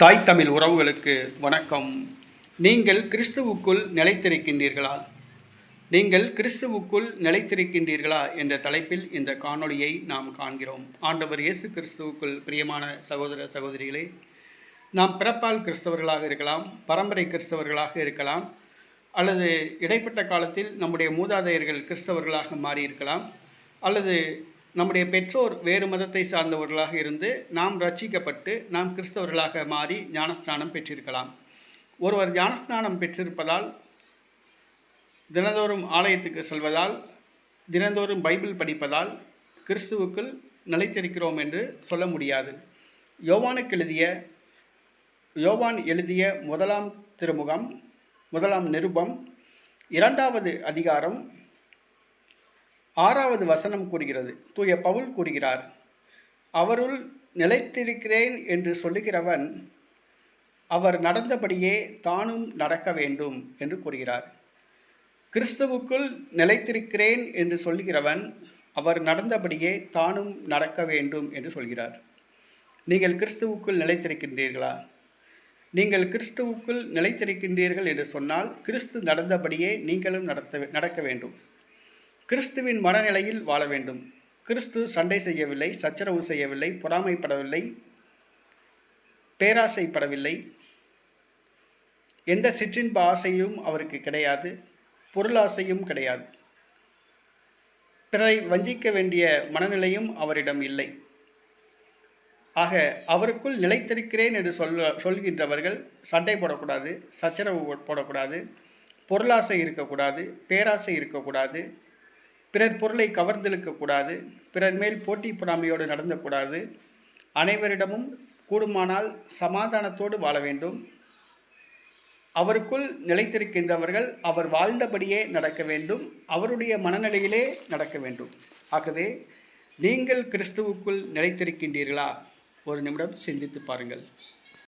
தாய் தமிழ் உறவுகளுக்கு வணக்கம். நீங்கள் கிறிஸ்துவுக்குள் நிலைத்திருக்கின்றீர்களா? நீங்கள் கிறிஸ்துவுக்குள் நிலைத்திருக்கின்றீர்களா என்ற தலைப்பில் இந்த காணொளியை நாம் காண்கிறோம். ஆண்டவர் இயேசு கிறிஸ்துவுக்குள் பிரியமான சகோதர சகோதரிகளே நாம் பிறப்பால் கிறிஸ்தவர்களாக இருக்கலாம் பரம்பரை கிறிஸ்தவர்களாக இருக்கலாம் அல்லது இடைப்பட்ட காலத்தில் நம்முடைய மூதாதையர்கள் கிறிஸ்தவர்களாக மாறியிருக்கலாம் அல்லது நம்முடைய பெற்றோர் வேறு மதத்தை சார்ந்தவர்களாக இருந்து நாம் ரட்சிக்கப்பட்டு நாம் கிறிஸ்தவர்களாக மாறி ஞானஸ்நானம் பெற்றிருக்கலாம். ஒருவர் ஞானஸ்நானம் பெற்றிருப்பதால் தினந்தோறும் ஆலயத்துக்கு செல்வதால் தினந்தோறும் பைபிள் படிப்பதால் கிறிஸ்துவுக்குள் நிலைத்திருக்கிறோம் என்று சொல்ல முடியாது. யோவானுக்கு எழுதிய யோவான் எழுதிய முதலாம் திருமுகம் முதலாம் நிருபம் இரண்டாவது அதிகாரம் ஆறாவது வசனம் கூறுகிறது. தூய பவுல் கூறுகிறார் அவருள் நிலைத்திருக்கிறேன் என்று சொல்லுகிறவன் அவர் நடந்தபடியே தானும் நடக்க வேண்டும் என்று கூறுகிறார். கிறிஸ்துவுக்குள் நிலைத்திருக்கிறேன் என்று சொல்லுகிறவன் அவர் நடந்தபடியே தானும் நடக்க வேண்டும் என்று சொல்கிறார். நீங்கள் கிறிஸ்துவுக்குள் நிலைத்திருக்கின்றீர்களா? நீங்கள் கிறிஸ்துவுக்குள் நிலைத்திருக்கின்றீர்கள் என்று சொன்னால் கிறிஸ்து நடந்தபடியே நீங்களும் நடத்த நடக்க வேண்டும் கிறிஸ்துவின் மனநிலையில் வாழ வேண்டும். கிறிஸ்து சண்டை செய்யவில்லை சச்சரவு செய்யவில்லை பொறாமைப்படவில்லை பேராசைப்படவில்லை. எந்த சிற்றின்ப ஆசையும் அவருக்கு கிடையாது பொருளாசையும் கிடையாது. பிறரை வஞ்சிக்க வேண்டிய மனநிலையும் அவரிடம் இல்லை. ஆக அவருக்குள் நிலைத்திருக்கிறேன் என்று சொல்ல சொல்கின்றவர்கள் சண்டை போடக்கூடாது சச்சரவு போடக்கூடாது பொருளாசை இருக்கக்கூடாது பேராசை இருக்கக்கூடாது பிறர் பொருளை கவர்ந்திழுக்கக்கூடாது பிறர் மேல் போட்டி பொறாமையோடு நடந்தக்கூடாது அனைவரிடமும் கூடுமானால் சமாதானத்தோடு வாழ வேண்டும். அவருக்குள் நிலைத்திருக்கின்றவர்கள் அவர் வாழ்ந்தபடியே நடக்க வேண்டும் அவருடைய மனநிலையிலே நடக்க வேண்டும். ஆகவே நீங்கள் கிறிஸ்துவுக்குள் நிலைத்திருக்கின்றீர்களா? ஒரு நிமிடம் சிந்தித்து பாருங்கள்.